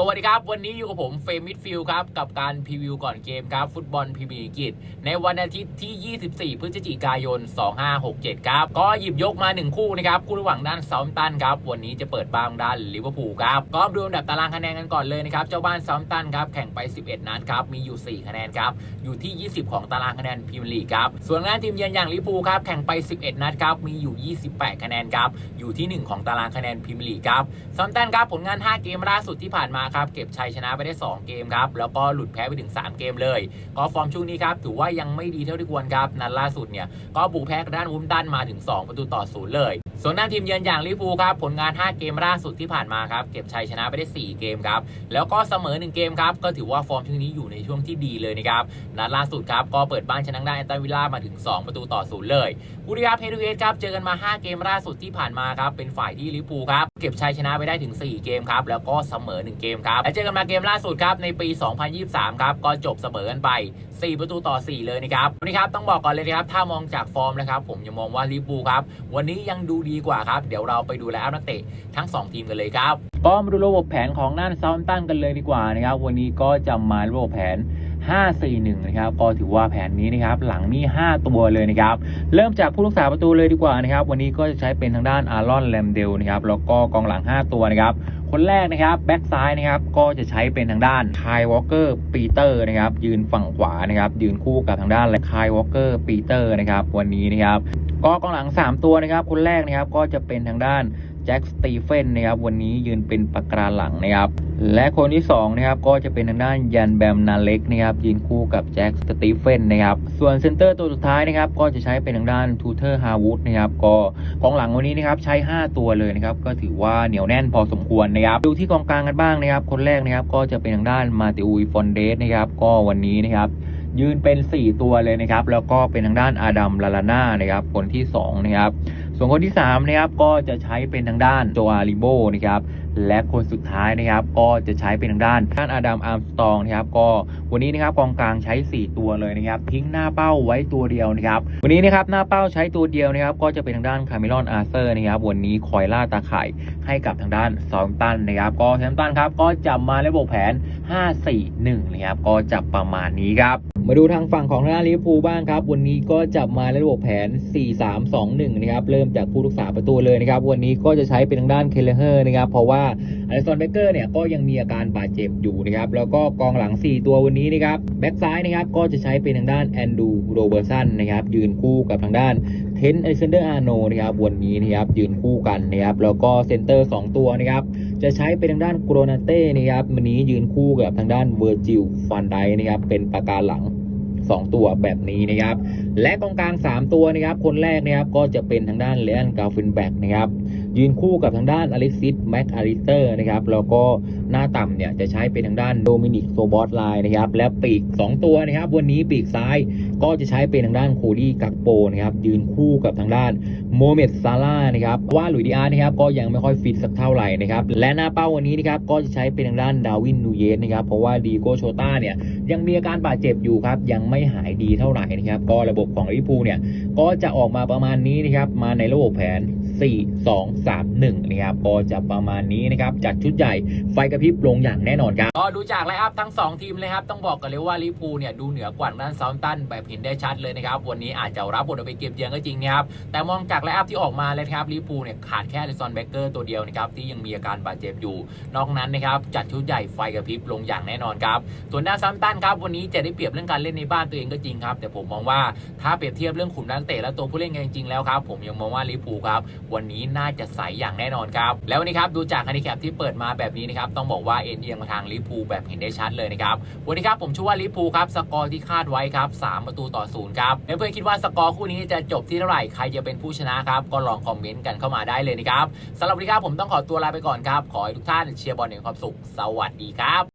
สวัสดีครับ วันนี้อยู่กับผมเฟรมมิดฟิลครับ กับการพรีวิวก่อนเกมครับ ฟุตบอลพรีเมียร์ลีกในวันอาทิตย์ที่ 24 พฤศจิกายน 2567 ครับ ก็หยิบยกมา 1 คู่นะครับ คู่ระหว่างด้านเซาท์ตันครับ วันนี้จะเปิดบ้างด้านลิเวอร์พูลครับ ก็ดูอันดับตารางคะแนนกันก่อนเลยนะครับ เจ้าบ้านเซาท์ตันครับ แข่งไป 11 นัดครับ มีอยู่ 4 คะแนนครับ อยู่ที่ 20 ของตารางคะแนนพรีเมียร์ลีกครับ ส่วนงานทีมเยือนอย่างลิเวอร์พูลครับ แข่งไป 11 นัดครับ มีอยู่ 28 คะแนนครับ อยู่ที่ 1 ของตารางคะแนนพรีเมียร์ลีกครับเซาท์ตันครับผลงาน 5 เกมล่าสุดที่ผ่านมาครับเก็บชัยชนะไปได้ 2 เกมครับแล้วก็หลุดแพ้ไปถึง 3 เกมเลย ก็ฟอร์มช่วงนี้ครับถือว่ายังไม่ดีเท่าที่ควรครับนัดล่าสุดเนี่ยก็บุกแพ้กับด้านวุ้มตันมาถึง 2 ประตูต่อศูนย์เลยส่วนด้าทีมเยือนอย่างลิเวอร์พูลครับผลงาน 5 เกมล่าสุดที่ผ่านมาครับเก็บชัยชนะไปได้ 4 เกมครับแล้วก็เสมอ 1 เกมครับก็ถือว่าฟอร์มช่วงนี้อยู่ในช่วงที่ดีเลยนะครับนัดล่าสุดครับก็เปิดบ้านชนะได้แอนตันวิลล่ามาถึง 2 ประตูต่อศูนย์เลยบุรีรัมย์เฮดูเอสครับเจอกันมา 5 เกมล่าสุดที่ผ่านมาครับเป็นฝ่ายที่ลิเวอร์พูลครับเก็บชัยชนะไปได้ถึง 4 เกมครับแล้วก็เสมอ 1 เกมครับและเจอกันมาเกมล่าสุดครับในปี 2023 ครับก็จบเสมอกันไป 4 ประตูต่อ 4 เลยนะครับวันนี้ครับต้องบอกก่อนเลยนะครับถ้ามองจากฟอร์มนะครับผมยังมองว่าลิเวอร์พูลครับวันนี้ยังดูดีกว่าครับ เดี๋ยวเราไปดูแล้วนักเตะทั้ง 2 ทีมกันเลยครับ ก็มาดูระบบแผนของน่านซาท์ตันกันเลยดีกว่านะครับ วันนี้ก็จะมาระบบแผน 5-4-1นะครับก็ถือว่าแผนนี้นะครับหลังมี 5 ตัวเลยนะครับเริ่มจากผู้รักษาประตูเลยดีกว่านะครับวันนี้ก็จะใช้เป็นทางด้านอารอนแลมเดลนะครับแล้วก็กองหลัง 5 ตัวนะครับคนแรกนะครับแบ็กซ้ายนะครับก็จะใช้เป็นทางด้านคายวอลเกอร์ปีเตอร์นะครับยืนฝั่งขวานะครับยืนคู่กับทางด้านและคายวอลเกอร์ปีเตอร์นะครับวันนี้นะครับก็กองหลัง 3 ตัวนะครับคนแรกนะครับก็จะเป็นทางด้าน แจ็คสตีเฟนนะครับวันนี้ยืนเป็นปากกราหลังนะครับและคนที่2นะครับก็จะเป็นทางด้านยันแบมนาเล็กนะครับยืนคู่กับแจ็คสตีเฟนนะครับส่วนเซนเตอร์ตัวสุดท้ายนะครับก็จะใช้เป็นทางด้านทูเทอร์ฮาวูดนะครับก็กองหลังวันนี้นะครับใช้ 5 ตัวเลยนะครับก็ถือว่าเหนียวแน่นพอสมควรนะครับดูที่กองกลางกันบ้างนะครับคนแรกนะครับก็จะเป็นทางด้านมาติอุยฟอนเดสนะครับก็วันนี้นะครับยืนเป็น 4 ตัวเลยนะครับ แล้วก็เป็นทางด้านอาดัมลาลาน่านะครับ คนที่ 2 นะครับ ส่วนคนที่3นะครับก็จะใช้เป็นทางด้านโจอาริโบนะครับและคนสุดท้ายนะครับก็จะใช้เป็นทางด้านด้านอาดัมอาร์มสตองนะครับก็วันนี้นะครับกองกลางใช้ 4 ตัวเลยนะครับทิ้งหน้าเป้าไว้ตัวเดียวนะครับวันนี้นะครับหน้าเป้าใช้ตัวเดียวนะครับก็จะเป็นทางด้านคาร์เมลอนอาร์เซอร์นะครับวันนี้คอยล่าตาข่ายให้กับทางด้านซอมตันนะครับก็แซมตันครับก็จะมาระบบแผน 5-4-1นะครับก็จะประมาณนี้ครับ มาดูทางฝั่งของทางด้านลิเวอร์พูลบ้างครับ วันนี้ก็จะมาในระบบแผน 4-3-2-1 นะครับ เริ่มจากผู้รักษาประตูเลยนะครับ วันนี้ก็จะใช้เป็นทางด้านเคเลเฮอร์นะครับ เพราะว่าอเลซอนเบเกอร์เนี่ยก็ยังมีอาการบาดเจ็บอยู่นะครับ แล้วก็กองหลัง 4 ตัววันนี้นะครับ แบ็กซ้ายนะครับก็จะใช้เป็นทางด้านแอนดูโรเบอร์สันนะครับ ยืนคู่กับทางด้านเทนอเลนเดอร์อาร์โนนะครับ วันนี้นะครับยืนคู่กันนะครับ แล้วก็เซนเตอร์ 2 ตัวนะครับ จะใช้เป็นทางด้านโกรนาเต้นะครับ วันนี้ยืนคู่กับทางด้านเวอร์จิลฟันไดนะครับ เป็นประการหลัง 2 ตัวแบบนี้นะครับ และกองกลาง 3 ตัวนะครับ คนแรกนะครับก็จะเป็นทางด้านเลอันกาฟินแบกนะครับ ยืนคู่กับทางด้านอล็กซิสแม็กอาริสเตอร์นะครับแล้วก็หน้าต่ำเนี่ยจะใช้เป็นทางด้านโดมินิกโซบอสไลน์นะครับและปีก 2 ตัวนะครับวันนี้ปีกซ้ายก็จะใช้เป็นทางด้านโคดี้กักโปนะครับยืนคู่กับทางด้านโมเมดซาร่านะครับว่าหลุยดิอาร์นะครับก็ยังไม่ค่อยฟิตสักเท่าไหร่นะครับและหน้าเป้าวันนี้นะครับก็จะใช้เป็นทางด้านดาวินนูเยสนะครับเพราะว่าดีโกโชต้าเนี่ยยังมีอาการบาดเจ็บอยู่ครับยังไม่หายดีเท่าไหร่นะครับก็ระบบของลิเวอร์พูเนี่ยก็จะออกมาประมาณนี้นะครับมาในระบบแผน 4 2 3 1นะครับก็จะประมาณนี้นะครับจากชุดใหญ่ไฟกระพริบลงอย่างแน่นอนครับก็ดูจากไลน์อัพทั้ง 2 ทีมเลยครับ ต้องบอกกันเลยว่าลิเวอร์พูลเนี่ยดูเหนือกว่าด้านเซาท์ตันแบบเห็นได้ชัดเลยนะครับ วันนี้อาจจะรับบทเอาไปเก็บเยือนก็จริงนะครับแต่มองจากไลน์อัพที่ออกมาเลยครับลิเวอร์พูลเนี่ยขาดแค่เลซอนเบเกอร์ตัวเดียวนะครับที่ยังมีอาการบาดเจ็บอยู่ นอกนั้นนะครับจัดชุดใหญ่ไฟกระพริบลงอย่างแน่นอนครับส่วนด้านซัมตันครับวันนี้จะได้เปรียบเรื่องการเล่นในบ้านตัวเองก็จริงครับแต่ผมมองว่าถ้าเปรียบเทียบเรื่องขุมนักเตะและตัวผู้เล่นกันจริงๆแล้วครับผมยังมองว่าลิปูครับวันนี้น่าจะใสอย่างแน่นอนครับ แล้ววันนี้ครับดูจากฮันดิแคปที่เปิดมาแบบนี้นะครับต้องบอกว่าเอ็นเอียงมาทางลิเวอร์พูแบบเห็นได้ชัดเลยนะครับวันนี้ครับผมชื่อว่าลิเวอร์พูครับสกอร์ที่คาดไว้ครับสามประตูต่อศูนย์ครับเพื่อนๆคิดว่าสกอร์คู่นี้จะจบที่เท่าไหร่ใครจะเป็นผู้ชนะครับก็ลองคอมเมนต์กันเข้ามาได้เลยนะครับสำหรับวันนี้ครับผมต้องขอตัวลาไปก่อนครับขอให้ทุกท่านเชียร์บอลอย่างความสุข สวัสดีครับ